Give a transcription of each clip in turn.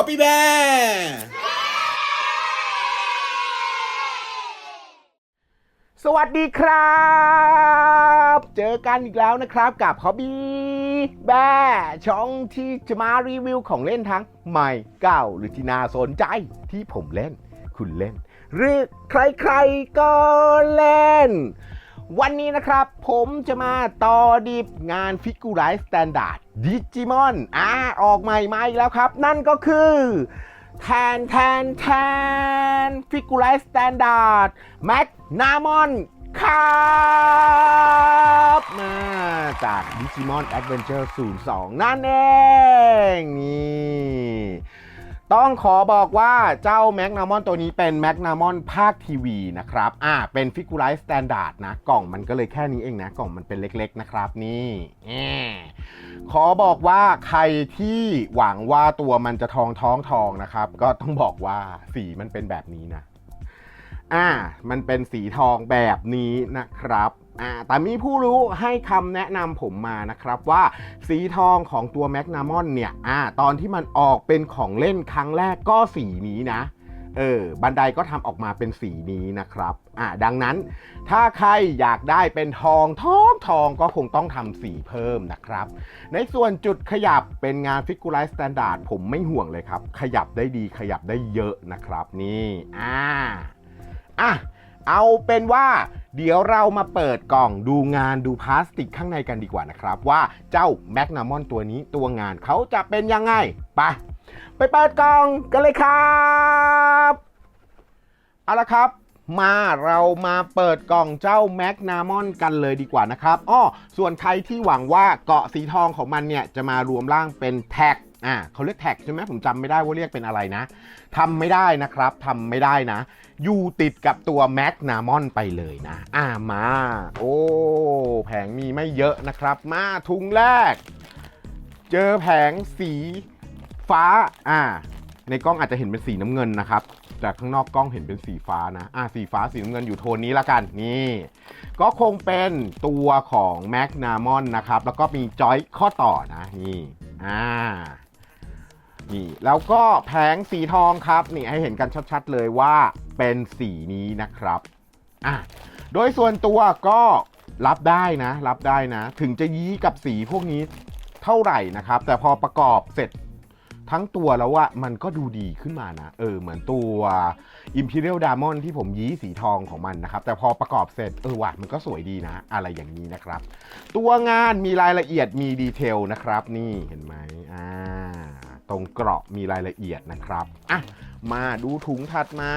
Copy Bear สวัสดีครับ เจอกันอีกแล้วนะครับกับ Hobby แบช่องที่จะมารีวิวของเล่นทั้งใหม่เก่าหรือที่น่าสนใจที่ผมเล่น คุณเล่น หรือใครๆก็เล่น วันนี้นะครับผมจะมาต่อดิบงานฟิกูไรส์สแตนดาร์ดดิจิมอนอ่าออกใหม่มาอีกแล้วครับ นั่นก็คือแทนแทนแทนฟิกูไรส์สแตนดาร์ดแม็กนามอนครับมาจากดิจิมอนแอดเวนเจอร์02 นั่นเอง นี่ ต้องขอบอกว่าเจ้าแมกนามอนตัวนี้เป็นแมกนามอนภาคทีวีนะครับ อ่า เป็นฟิกูไลส์สแตนดาร์ดนะ กล่องมันก็เลยแค่นี้เองนะ กล่องมันเป็นเล็กๆนะครับนี่ขอบอกว่าใครที่หวังว่าตัวมันจะทองท้องทองนะครับ ก็ต้องบอกว่าสีมันเป็นแบบนี้นะ อ่า มันเป็นสีทองแบบนี้นะครับอ่าแต่มีผู้รู้ให้คำแนะนำผมมานะครับว่าสีทองของตัวแมกนามอนเนี่ยอ่าตอนที่มันออกเป็นของเล่นครั้งแรกก็สีนี้นะเออบันไดก็ทำออกมาเป็นสีนี้นะครับอ่าดังนั้น ถ้าใครอยากได้เป็นทองทองทองก็คงต้องทำสีเพิ่มนะครับ ในส่วนจุดขยับเป็นงานฟิกูไลส์สแตนดาร์ดผมไม่ห่วงเลยครับ ขยับได้ดีขยับได้เยอะนะครับนี่อ่า อะเอาเป็นว่าเดี๋ยวเรามาเปิดกล่องดูงานดูพลาสติกข้างในกันดีกว่านะครับ ว่าเจ้าแมกนามอนตัวนี้ตัวงานเขาจะเป็นยังไงไปไปเปิดกล่องกันเลยครับเอาละครับมาเรามาเปิดกล่องเจ้าแมกนามอนกันเลยดีกว่านะครับอ้อส่วนใครที่หวังว่าเกาะสีทองของมันเนี่ยจะมารวมร่างเป็นแท็ก อ่าเขาเรียกแท็กใช่ไหมผมจำไม่ได้ว่าเรียกเป็นอะไรนะทำไม่ได้นะครับทำไม่ได้นะ อยู่ติดกับตัวแมกนามอนไปเลยนะ อ่ามา โอ้แผงมีไม่เยอะนะครับ มาถุงแรก เจอแผงสีฟ้าอ่า ในกล้องอาจจะเห็นเป็นสีน้ำเงินนะครับแต่ข้างนอกกล้องเห็นเป็นสีฟ้านะ อ่าสีฟ้าสีน้ำเงินอยู่โทนนี้ละกัน นี่ ก็คงเป็นตัวของแมกนามอนนะครับ แล้วก็มีจอยข้อต่อนะ นี่ อ่า นี่แล้วก็แผงสีทองครับนี่ให้เห็นกันชัดๆเลยว่าเป็นสีนี้นะครับอะโดยส่วนตัวก็รับได้นะ รับได้นะ ถึงจะยี้กับสีพวกนี้เท่าไหร่นะครับ แต่พอประกอบเสร็จทั้งตัวแล้วว่ามันก็ดูดีขึ้นมานะ เออ เหมือนตัว Imperial Diamond ที่ผมยี้สีทองของมันนะครับ แต่พอประกอบเสร็จ เออว่ะมันก็สวยดีนะ อะไรอย่างนี้นะครับ ตัวงานมีรายละเอียดมีดีเทลนะครับ นี่เห็นไหมอ่า ตรงเกราะมีรายละเอียดนะครับอะมาดูถุงถัดมา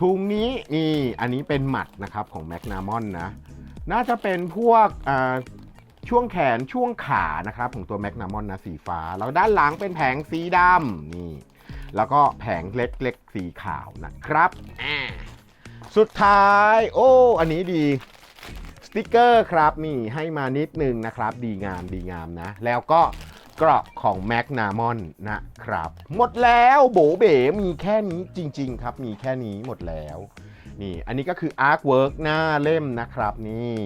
ถุงนี้นี่อันนี้เป็นหมัดนะครับของแมกนามอนนะ น่าจะเป็นพวกช่วงแขนช่วงขานะครับของตัวแมกนามอนนะสีฟ้า แล้วด้านหลังเป็นแผงสีดำนี่ แล้วก็แผงเล็กๆสีขาวนะครับสุดท้าย โอ้ อันนี้ดีสติกเกอร์ครับนี่ให้มานิดนึงนะครับ ดีงามดีงามนะ แล้วก็ เกราะของแมกนามอนนะครับ หมดแล้วโบเบ๋มีแค่นี้จริง ๆ ครับ มีแค่นี้หมดแล้วนี่อันนี้ก็คืออาร์ตเวิร์กหน้าเล่มนะครับนี่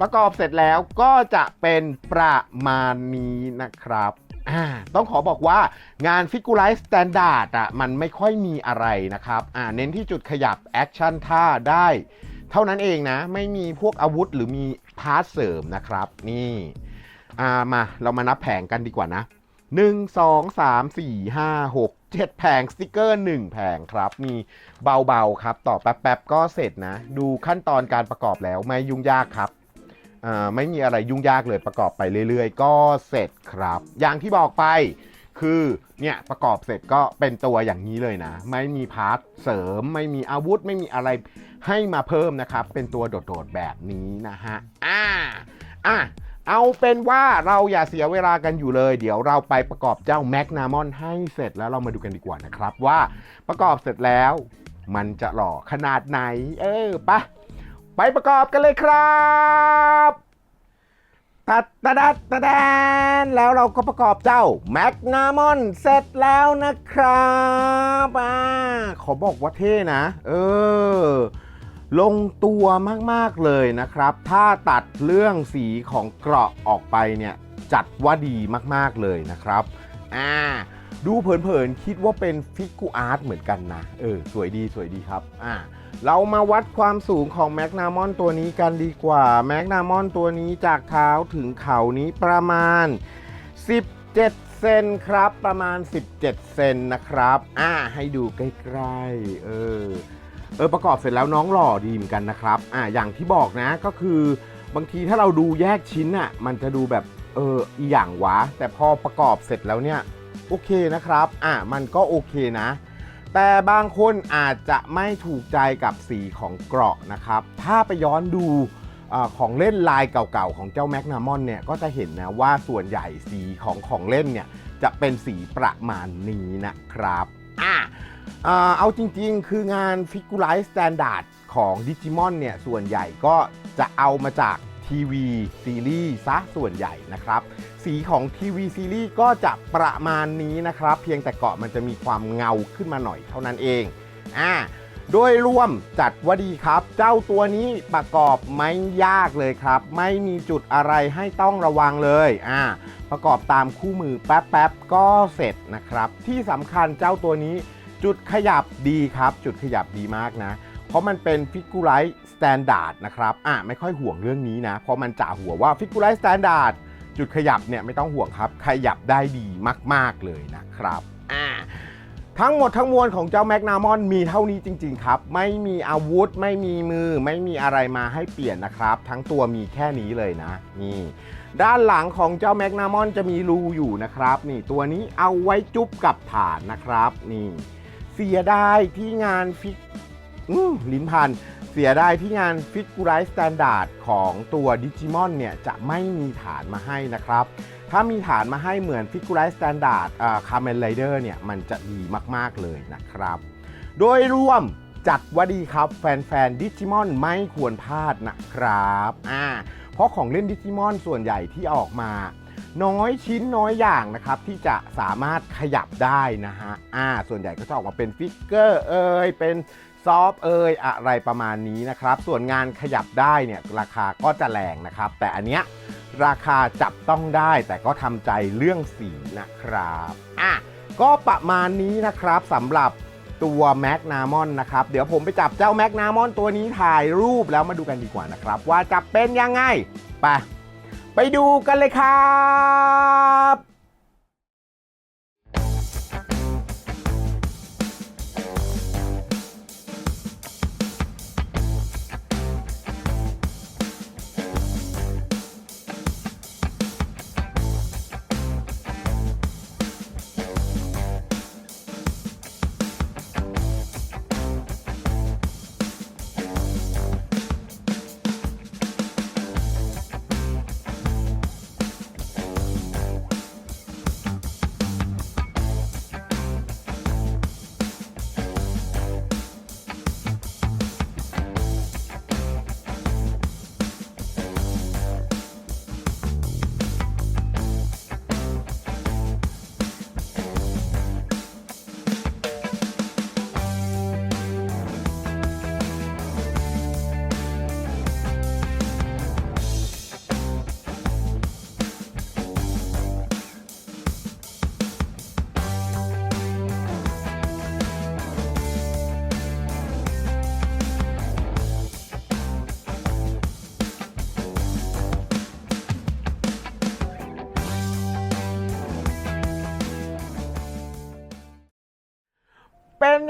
ประกอบเสร็จแล้วก็จะเป็นประมาณนี้นะครับต้องขอบอกว่างานฟิกูไลส์สแตนดาร์ดอะมันไม่ค่อยมีอะไรนะครับเน้นที่จุดขยับแอคชั่นท่าได้ เท่านั้นเองนะ ไม่มีพวกอาวุธหรือมีพาร์ทเสริมนะครับ นี่ อ่ามาเรามานับแผงกันดีกว่านะ1 2 3 4 5 6 7แผงสติกเกอร์1แผงครับ มีเบาๆครับ ต่อแป๊บๆก็เสร็จนะ ดูขั้นตอนการประกอบแล้วไม่ยุ่งยากครับไม่มีอะไรยุ่งยากเลยประกอบไปเรื่อยๆ ก็เสร็จครับ อย่างที่บอกไปคือเนี่ยประกอบเสร็จก็เป็นตัวอย่างนี้เลยนะ ไม่มีพาร์ทเสริม ไม่มีอาวุธ ไม่มีอะไรให้มาเพิ่มนะครับ เป็นตัวโดดๆแบบนี้นะฮะอ่าอะ เอาเป็นว่าเราอย่าเสียเวลากันอยู่เลย เดี๋ยวเราไปประกอบเจ้าแมกนามอนให้เสร็จแล้วเรามาดูกันดีกว่านะครับว่าประกอบเสร็จแล้ว มันจะหล่อขนาดไหน เออปะไปประกอบกันเลยครับตัดตดัดตะแดนแล้วเราก็ประกอบเจ้าแมกนามอนเสร็จแล้วนะครับอ่าขอบอกว่าเท่นะ เออ ลงตัวมากๆเลยนะครับ ถ้าตัดเรื่องสีของเกราะออกไปเนี่ยจัดว่าดีมากๆเลยนะครับอ่าดูเผินๆคิดว่าเป็นฟิกูอาร์ตเหมือนกันนะ เออ สวยดีสวยดีครับอ่าเรามาวัดความสูงของแมกนามอนตัวนี้กันดีกว่าแมกนามอนตัวนี้จากเท้าถึงเข่านี้ประมาณ 17 เซนครับ ประมาณ 17 เซนนะครับ อ่า ให้ดูใกล้ๆ เออ เออประกอบเสร็จแล้วน้องหล่อดีเหมือนกันนะครับอ่าอย่างที่บอกนะก็คือบางทีถ้าเราดูแยกชิ้นอะมันจะดูแบบเอออีหยังวะ แต่พอประกอบเสร็จแล้วเนี่ยโอเคนะครับอะมันก็โอเคนะ แต่บางคนอาจจะไม่ถูกใจกับสีของเกราะนะครับ ถ้าไปย้อนดูอาของเล่นลายเก่าๆของเจ้าแมกนามอนเนี่ยก็จะเห็นนะว่าส่วนใหญ่สีของของเล่นเนี่ยจะเป็นสีประมาณนี้นะครับอะ อ่าเอาจริงๆ คืองาน f i g u r i z e Standard ของ Digimon เนี่ย ส่วนใหญ่ก็จะเอามาจากทีวีซีรีส์ซะส่วนใหญ่นะครับ สีของทีวีซีรีส์ก็จะประมาณนี้นะครับ เพียงแต่เกาะมันจะมีความเงาขึ้นมาหน่อยเท่านั้นเองอ่าโดยรวมจัดว่าดีครับ เจ้าตัวนี้ประกอบไม่ยากเลยครับ ไม่มีจุดอะไรให้ต้องระวังเลยอ่าประกอบตามคู่มือแป๊บๆก็เสร็จนะครับ ที่สำคัญเจ้าตัวนี้ จุดขยับดีครับ จุดขยับดีมากนะ เพราะมันเป็นฟิกูไ i สแตนดาร์ดนะครับอะไม่ค่อยห่วงเรื่องนี้นะ เพราะมันจ่าหัวว่าฟิกูไ i สแตนดาร์ดจุดขยับเนี่ยไม่ต้องห่วงครับ ขยับได้ดีมาก ๆ เลยนะครับอ่าทั้งหมดทั้งมวลของเจ้าแมกนามอนมีเท่านี้จริง ๆ ครับ ไม่มีอาวุธ ไม่มีมือ ไม่มีอะไรมาให้เปลี่ยนนะครับ ทั้งตัวมีแค่นี้เลยนะ นี่ ด้านหลังของเจ้าแมกนามอนจะมีรูอยู่นะครับ นี่ตัวนี้เอาไว้จุ๊บกับฐานนะครับ นี่ เสียดายที่งานฟิกลิ้นพัน เสียดายที่งาน f i g u r i z e Standard ของตัวดิจิมอนเนี่ยจะไม่มีฐานมาให้นะครับ ถ้ามีฐานมาให้เหมือน f i g u r i z e Standard อ่า Kamen Rider เนี่ยมันจะดีมาก ๆ เลยนะครับ โดยรวมจัดว่าดีครับ แฟนๆดิจิมอนไม่ควรพลาดนะครับอ่าเพราะของเล่นดิจิมอนส่วนใหญ่ที่ออกมา น้อยชิ้นน้อยอย่างนะครับที่จะสามารถขยับได้นะฮะอ่าส่วนใหญ่ก็จะออกมาเป็นฟิกเกอร์เอ่ยเป็นซอฟเอ่ยอะไรประมาณนี้นะครับ ส่วนงานขยับได้เนี่ยราคาก็จะแรงนะครับ แต่อันเนี้ยราคาจับต้องได้ แต่ก็ทำใจเรื่องสีนะครับอะก็ประมาณนี้นะครับสำหรับตัวแมกนามอนนะครับเดี๋ยวผมไปจับเจ้าแมกนามอนตัวนี้ถ่ายรูปแล้วมาดูกันดีกว่านะครับ ว่าจะเป็นยังไงไป ไปดูกันเลยครับ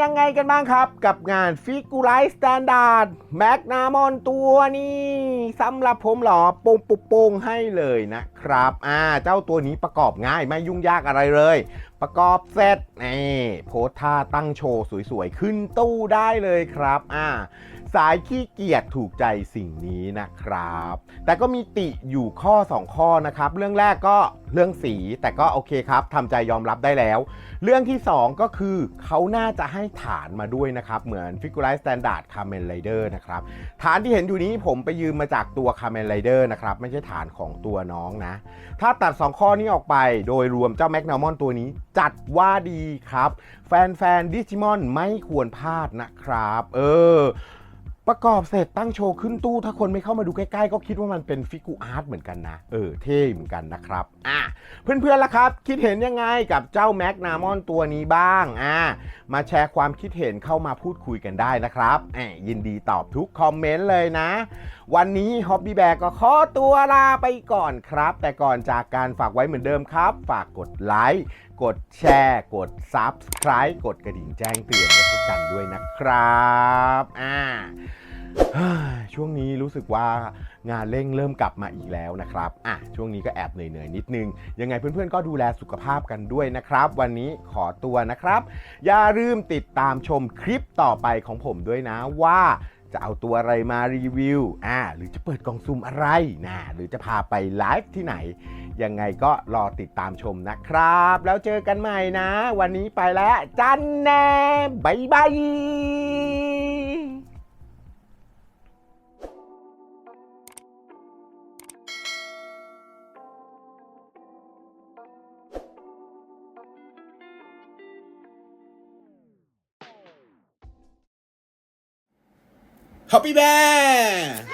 ยังไงกันบ้างครับ กับงาน f i g u r i z e Standard m a g n a m o n ตัวนี้สำหรับผมหรอโป่งปุโป่งให้เลยนะครับ อ่า เจ้าตัวนี้ประกอบง่ายไม่ยุ่งยากอะไรเลย ประกอบเสร็จนี่โพสท่าตั้งโชว์สวยๆ ขึ้นตู้ได้เลยครับ อ่า สายขี้เกียจถูกใจสิ่งนี้นะครับ แต่ก็มีติอยู่ข้อ 2 ข้อนะครับ เรื่องแรกก็เรื่องสีแต่ก็โอเคครับทำใจยอมรับได้แล้ว เรื่องที่ 2 ก็คือเขาน่าจะให้ฐานมาด้วยนะครับ เหมือน f i g u r i z e Standard Kamen Rider นะครับ ฐานที่เห็นอยู่นี้ผมไปยืมมาจากตัว Kamen Rider นะครับ ไม่ใช่ฐานของตัวน้องนะ ถ้าตัด 2 ข้อนี้ออกไปโดยรวมเจ้าแมกนามอนตัวนี้ จัดว่าดีครับ แฟนๆดิจิมอนไม่ควรพลาดนะครับ เออ ประกอบเสร็จตั้งโชว์ขึ้นตู้ ถ้าคนไม่เข้ามาดูใกล้ๆ ก็คิดว่ามันเป็นฟิกูอาร์ตเหมือนกันนะ เออ เท่เหมือนกันนะครับ อะ เพื่อนๆล่ะครับ คิดเห็นยังไงกับเจ้าแม็กนามอนตัวนี้บ้าง อะ มาแชร์ความคิดเห็นเข้ามาพูดคุยกันได้นะครับแหมยินดีตอบทุกคอมเมนต์เลยนะวันนี้ฮอบบี้แบกก็ขอตัวลาไปก่อนครับ แต่ก่อนจากการฝากไว้เหมือนเดิมครับ ฝากกดไลค์กดแชร์ กด Subscribe กดกระดิ่งแจ้งเตือนไว้ให้กันด้วยนะครับอ่าช่วงนี้รู้สึกว่างานเร่งเริ่มกลับมาอีกแล้วนะครับ อะ ช่วงนี้ก็แอบเหนื่อยๆนิดนึง ยังไงเพื่อนๆก็ดูแลสุขภาพกันด้วยนะครับ วันนี้ขอตัวนะครับ อย่าลืมติดตามชมคลิปต่อไปของผมด้วยนะว่า จะเอาตัวอะไรมารีวิวอ่าหรือจะเปิดกล่องซุ่มอะไรนะหรือจะพาไปไลฟ์ที่ไหน ยังไงก็รอติดตามชมนะครับ แล้วเจอกันใหม่นะ วันนี้ไปแล้ว จันแนมบายบาย Happy Bear!